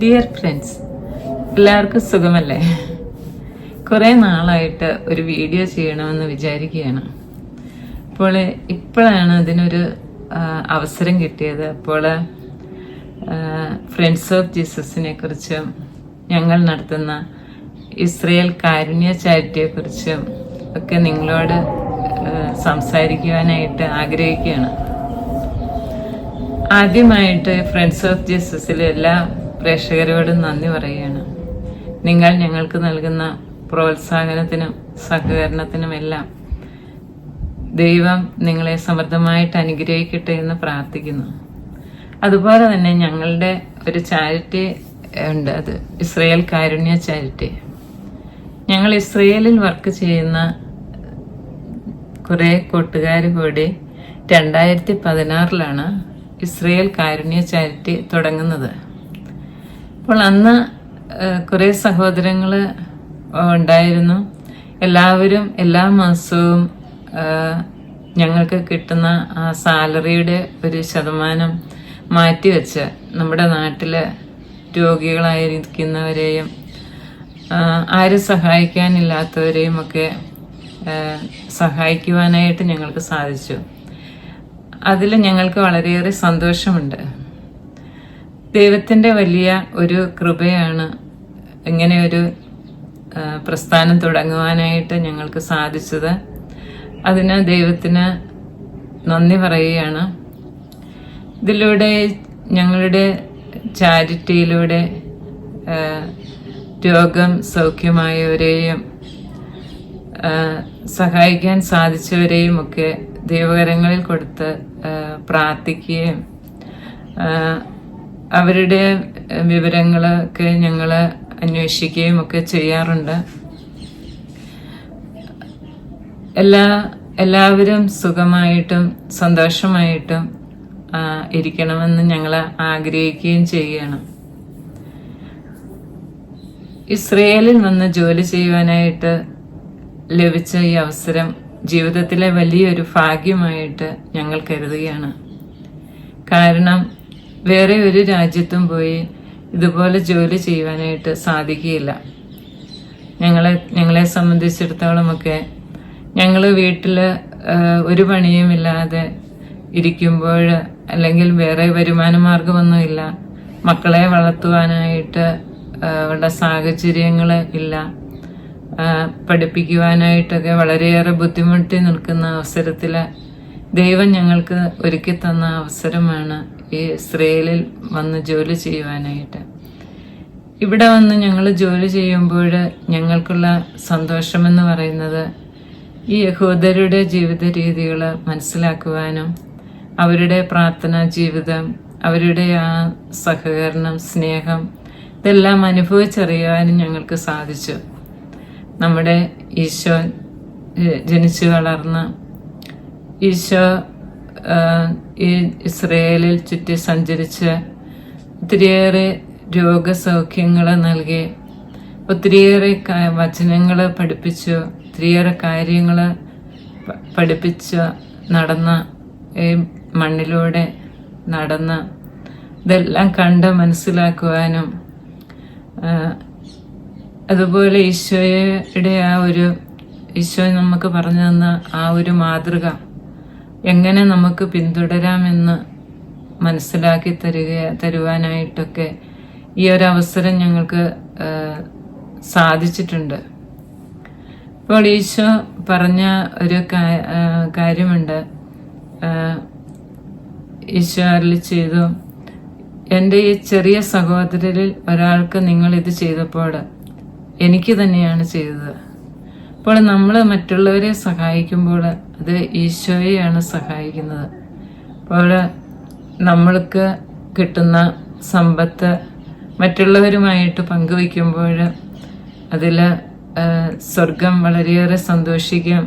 Dear friends എല്ലാവർക്കും സുഖമല്ലേ? കുറേ നാളായിട്ട് ഒരു വീഡിയോ ചെയ്യണമെന്ന് വിചാരിക്കുകയാണ്. അപ്പോൾ ഇപ്പോഴാണ് അതിനൊരു അവസരം കിട്ടിയത്. അപ്പോൾ ഫ്രണ്ട്സ് ഓഫ് ജീസസിനെ കുറിച്ചും ഞങ്ങൾ നടത്തുന്ന ഇസ്രയേൽ കാരുണ്യ ചാരിറ്റിയെക്കുറിച്ചും ഒക്കെ നിങ്ങളോട് സംസാരിക്കുവാനായിട്ട് ആഗ്രഹിക്കുകയാണ്. ആദ്യമായിട്ട് ഫ്രണ്ട്സ് ഓഫ് ജീസസിലെ എല്ലാ പ്രേക്ഷകരോടും നന്ദി പറയുകയാണ്. നിങ്ങൾ ഞങ്ങൾക്ക് നൽകുന്ന പ്രോത്സാഹനത്തിനും സഹകരണത്തിനുമെല്ലാം ദൈവം നിങ്ങളെ സമൃദ്ധമായിട്ട് അനുഗ്രഹിക്കട്ടെ എന്ന് പ്രാർത്ഥിക്കുന്നു. അതുപോലെ തന്നെ ഞങ്ങളുടെ ഒരു ചാരിറ്റി ഉണ്ട്. അത് ഇസ്രയേൽ കാരുണ്യ ചാരിറ്റി. ഞങ്ങൾ ഇസ്രയേലിൽ വർക്ക് ചെയ്യുന്ന കുറേ കൂട്ടുകാർ കൂടി രണ്ടായിരത്തി പതിനാറിലാണ് ഇസ്രയേൽ കാരുണ്യ ചാരിറ്റി തുടങ്ങുന്നത്. അപ്പോൾ അന്ന് കുറേ സഹോദരങ്ങൾ ഉണ്ടായിരുന്നു. എല്ലാവരും എല്ലാ മാസവും ഞങ്ങൾക്ക് കിട്ടുന്ന ആ സാലറിയുടെ ഒരു ശതമാനം മാറ്റിവെച്ച് നമ്മുടെ നാട്ടിലെ രോഗികളായിരിക്കുന്നവരെയും ആരും സഹായിക്കാനില്ലാത്തവരെയും ഒക്കെ സഹായിക്കുവാനായിട്ട് ഞങ്ങൾക്ക് സാധിച്ചു. അതിൽ ഞങ്ങൾക്ക് വളരെയേറെ സന്തോഷമുണ്ട്. ദൈവത്തിന്റെ വലിയ ഒരു കൃപയാണ് ഇങ്ങനെ ഒരു പ്രസ്ഥാനം തുടങ്ങുവാനായിട്ട് ഞങ്ങൾക്ക് സാധിച്ചത്. അതിന് ദൈവത്തിന് നന്ദി പറയുകയാണ്. ഇതിലൂടെ ഞങ്ങളുടെ ചാരിറ്റിയിലൂടെ രോഗം സൗഖ്യമായവരെയും സഹായിക്കാൻ സാധിച്ചവരെയും ഒക്കെ ദൈവകരങ്ങളിൽ കൊടുത്ത് പ്രാർത്ഥിക്കുകയും അവരുടെ വിവരങ്ങളൊക്കെ ഞങ്ങൾ അന്വേഷിക്കുകയും ഒക്കെ ചെയ്യാറുണ്ട്. എല്ലാ എല്ലാവരും സുഖമായിട്ടും സന്തോഷമായിട്ടും ഇരിക്കണമെന്ന് ഞങ്ങൾ ആഗ്രഹിക്കുകയും ചെയ്യണം ഇസ്രയേലിൽ വന്ന് ജോലി ചെയ്യുവാനായിട്ട് ലഭിച്ച ഈ അവസരം ജീവിതത്തിലെ വലിയൊരു ഭാഗ്യമായിട്ട് ഞങ്ങൾ കരുതുകയാണ്. കാരണം വേറെ ഒരു രാജ്യത്തും പോയി ഇതുപോലെ ജോലി ചെയ്യുവാനായിട്ട് സാധിക്കുകയില്ല. ഞങ്ങളെ ഞങ്ങളെ സംബന്ധിച്ചിടത്തോളമൊക്കെ ഞങ്ങൾ വീട്ടിൽ ഒരു പണിയുമില്ലാതെ ഇരിക്കുമ്പോൾ അല്ലെങ്കിൽ വേറെ വരുമാന മാർഗമൊന്നുമില്ല മക്കളെ വളർത്തുവാനായിട്ട് ഉള്ള സാഹചര്യങ്ങൾ ഇല്ല. പഠിപ്പിക്കുവാനായിട്ടൊക്കെ വളരെയേറെ ബുദ്ധിമുട്ടി നിൽക്കുന്ന അവസരത്തിൽ ദൈവം ഞങ്ങൾക്ക് ഒരുക്കി തന്ന അവസരമാണ് ഈ ഇസ്രയേലിൽ വന്ന് ജോലി ചെയ്യുവാനായിട്ട്. ഇവിടെ വന്ന് ഞങ്ങൾ ജോലി ചെയ്യുമ്പോൾ ഞങ്ങൾക്കുള്ള സന്തോഷമെന്ന് പറയുന്നത് ഈ യഹൂദരുടെ ജീവിത രീതികൾ മനസ്സിലാക്കുവാനും അവരുടെ പ്രാർത്ഥനാ ജീവിതം അവരുടെ ആ സഹകരണം സ്നേഹം ഇതെല്ലാം അനുഭവിച്ചറിയാനും ഞങ്ങൾക്ക് സാധിച്ചു. നമ്മുടെ ഈശോ ജനിച്ചു വളർന്ന ഈശോ ഈ ഇസ്രയേലിൽ ചുറ്റി സഞ്ചരിച്ച് ഒത്തിരിയേറെ രോഗസൗഖ്യങ്ങൾ നൽകി ഒത്തിരിയേറെ വചനങ്ങൾ പഠിപ്പിച്ചു ഒത്തിരിയേറെ കാര്യങ്ങൾ പഠിപ്പിച്ച് നടന്ന ഈ മണ്ണിലൂടെ നടന്ന് ഇതെല്ലാം കണ്ട് മനസ്സിലാക്കുവാനും അതുപോലെ ഈശോയുടെ ആ ഒരു ഈശോ നമുക്ക് പറഞ്ഞു തന്ന ആ ഒരു മാതൃക എങ്ങനെ നമുക്ക് പിന്തുടരാമെന്ന് മനസ്സിലാക്കി തരിക തരുവാനായിട്ടൊക്കെ ഈ ഒരു അവസരം ഞങ്ങൾക്ക് സാധിച്ചിട്ടുണ്ട്. ഇപ്പോൾ ഈശോ പറഞ്ഞ ഒരു കാര്യമുണ്ട്. ഈശോ അരളി ചെയ്തു എന്റെ ഈ ചെറിയ സഹോദരരിൽ ഒരാൾക്ക് നിങ്ങൾ ഇത് ചെയ്തപ്പോൾ എനിക്ക് തന്നെയാണ് ചെയ്തത്. അപ്പോൾ നമ്മൾ മറ്റുള്ളവരെ സഹായിക്കുമ്പോൾ അത് ഈശോയെയാണ് സഹായിക്കുന്നത്. അപ്പോൾ നമ്മൾക്ക് കിട്ടുന്ന സമ്പത്ത് മറ്റുള്ളവരുമായിട്ട് പങ്കുവയ്ക്കുമ്പോൾ അതിൽ സ്വർഗം വളരെയേറെ സന്തോഷിക്കും.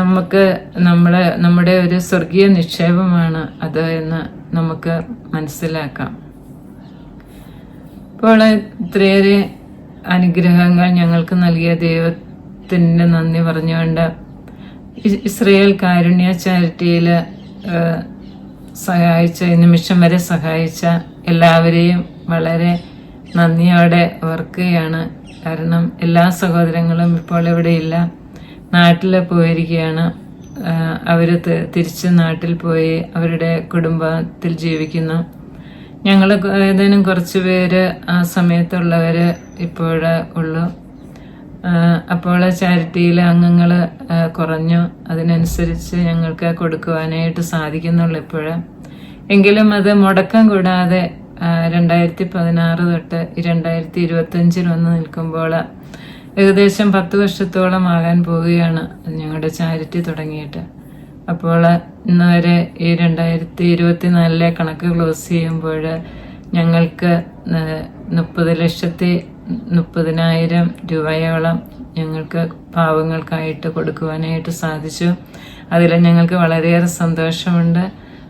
നമുക്ക് നമ്മളെ നമ്മുടെ ഒരു സ്വർഗീയ നിക്ഷേപമാണ് അത് എന്ന് നമുക്ക് മനസ്സിലാക്കാം. ഇപ്പോൾ ഇത്രയേറെ അനുഗ്രഹങ്ങൾ ഞങ്ങൾക്ക് നൽകിയ ദൈവത്തിന് നന്ദി പറഞ്ഞുകൊണ്ട് ഇസ്രയേൽ കാരുണ്യ ചാരിറ്റിയിൽ സഹായിച്ച നിമിഷം വരെ സഹായിച്ച എല്ലാവരെയും വളരെ നന്ദിയോടെ ഓർക്കുകയാണ്. കാരണം എല്ലാ സഹോദരങ്ങളും ഇപ്പോൾ ഇവിടെയില്ല നാട്ടിൽ പോയിരിക്കുകയാണ്. അവർ തിരിച്ച് നാട്ടിൽ പോയി അവരുടെ കുടുംബത്തിൽ ജീവിക്കുന്നു. ഞങ്ങൾ ഏതാനും കുറച്ച് പേര് ആ സമയത്തുള്ളവർ ഇപ്പോഴേ ഉള്ളൂ. അപ്പോൾ ചാരിറ്റിയിലെ അംഗങ്ങൾ കുറഞ്ഞു. അതിനനുസരിച്ച് ഞങ്ങൾക്ക് കൊടുക്കുവാനായിട്ട് സാധിക്കുന്നുള്ളൂ ഇപ്പോഴ്. എങ്കിലും അത് മുടക്കം കൂടാതെ രണ്ടായിരത്തി പതിനാറ് തൊട്ട് രണ്ടായിരത്തി ഇരുപത്തഞ്ചിൽ വന്ന് നിൽക്കുമ്പോൾ ഏകദേശം പത്ത് വർഷത്തോളം ആകാൻ പോവുകയാണ് ഞങ്ങളുടെ ചാരിറ്റി തുടങ്ങിയിട്ട്. അപ്പോൾ ഇന്ന് വരെ ഈ രണ്ടായിരത്തി ഇരുപത്തിനാലിലെ കണക്ക് ക്ലോസ് ചെയ്യുമ്പോൾ ഞങ്ങൾക്ക് മുപ്പത് ലക്ഷത്തി മുപ്പതിനായിരം രൂപയോളം ഞങ്ങൾക്ക് പാവങ്ങൾക്കായിട്ട് കൊടുക്കുവാനായിട്ട് സാധിച്ചു. അതിൽ ഞങ്ങൾക്ക് വളരെയേറെ സന്തോഷമുണ്ട്.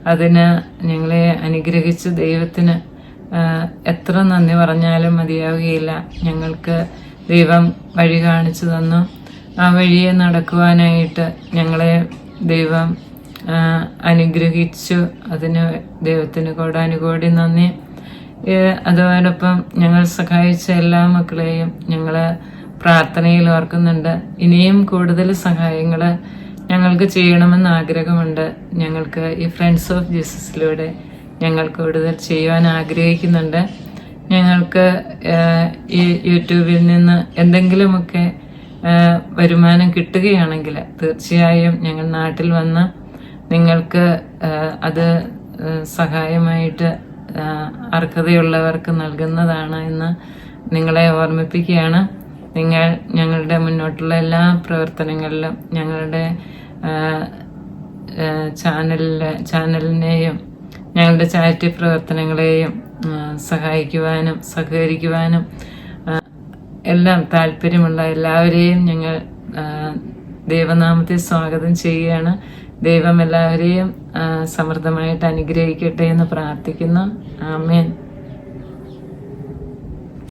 അതിന് ഞങ്ങളെ അനുഗ്രഹിച്ച ദൈവത്തിന് എത്ര നന്ദി പറഞ്ഞാലും മതിയാവുകയില്ല. ഞങ്ങൾക്ക് ദൈവം വഴി കാണിച്ചു തന്നു. ആ വഴിയെ നടക്കുവാനായിട്ട് ഞങ്ങളെ ദൈവം അനുഗ്രഹിച്ചു. അതിന് ദൈവത്തിന് കോടാനുകോടി നന്ദി. അതോടൊപ്പം ഞങ്ങൾ സഹായിച്ച എല്ലാ മക്കളെയും ഞങ്ങൾ പ്രാർത്ഥനയിൽ ഓർക്കുന്നുണ്ട്. ഇനിയും കൂടുതൽ സഹായങ്ങൾ ഞങ്ങൾക്ക് ചെയ്യണമെന്ന് ആഗ്രഹമുണ്ട്. ഞങ്ങൾക്ക് ഈ ഫ്രണ്ട്സ് ഓഫ് ജീസസിലൂടെ ഞങ്ങൾ കൂടുതൽ ചെയ്യുവാൻ ആഗ്രഹിക്കുന്നുണ്ട്. ഞങ്ങൾക്ക് ഈ യൂട്യൂബിൽ നിന്ന് എന്തെങ്കിലുമൊക്കെ വരുമാനം കിട്ടുകയാണെങ്കിൽ തീർച്ചയായും ഞങ്ങൾ നാട്ടിൽ വന്ന് നിങ്ങൾക്ക് അത് സഹായമായിട്ട് അർഹതയുള്ളവർക്ക് നൽകുന്നതാണ് എന്ന് നിങ്ങളെ ഓർമ്മിപ്പിക്കുകയാണ്. നിങ്ങൾ ഞങ്ങളുടെ മുന്നോട്ടുള്ള എല്ലാ പ്രവർത്തനങ്ങളിലും ഞങ്ങളുടെ ചാനലിലെ ചാനലിനെയും ഞങ്ങളുടെ ചാരിറ്റി പ്രവർത്തനങ്ങളെയും സഹായിക്കുവാനും സഹകരിക്കുവാനും എല്ലാം താല്പര്യമുള്ള എല്ലാവരെയും ഞങ്ങൾ ദൈവനാമത്തെ സ്വാഗതം ചെയ്യുകയാണ്. ദൈവം എല്ലാവരെയും സമൃദ്ധമായിട്ട് അനുഗ്രഹിക്കട്ടെ എന്ന് പ്രാർത്ഥിക്കുന്നു. ആമേൻ.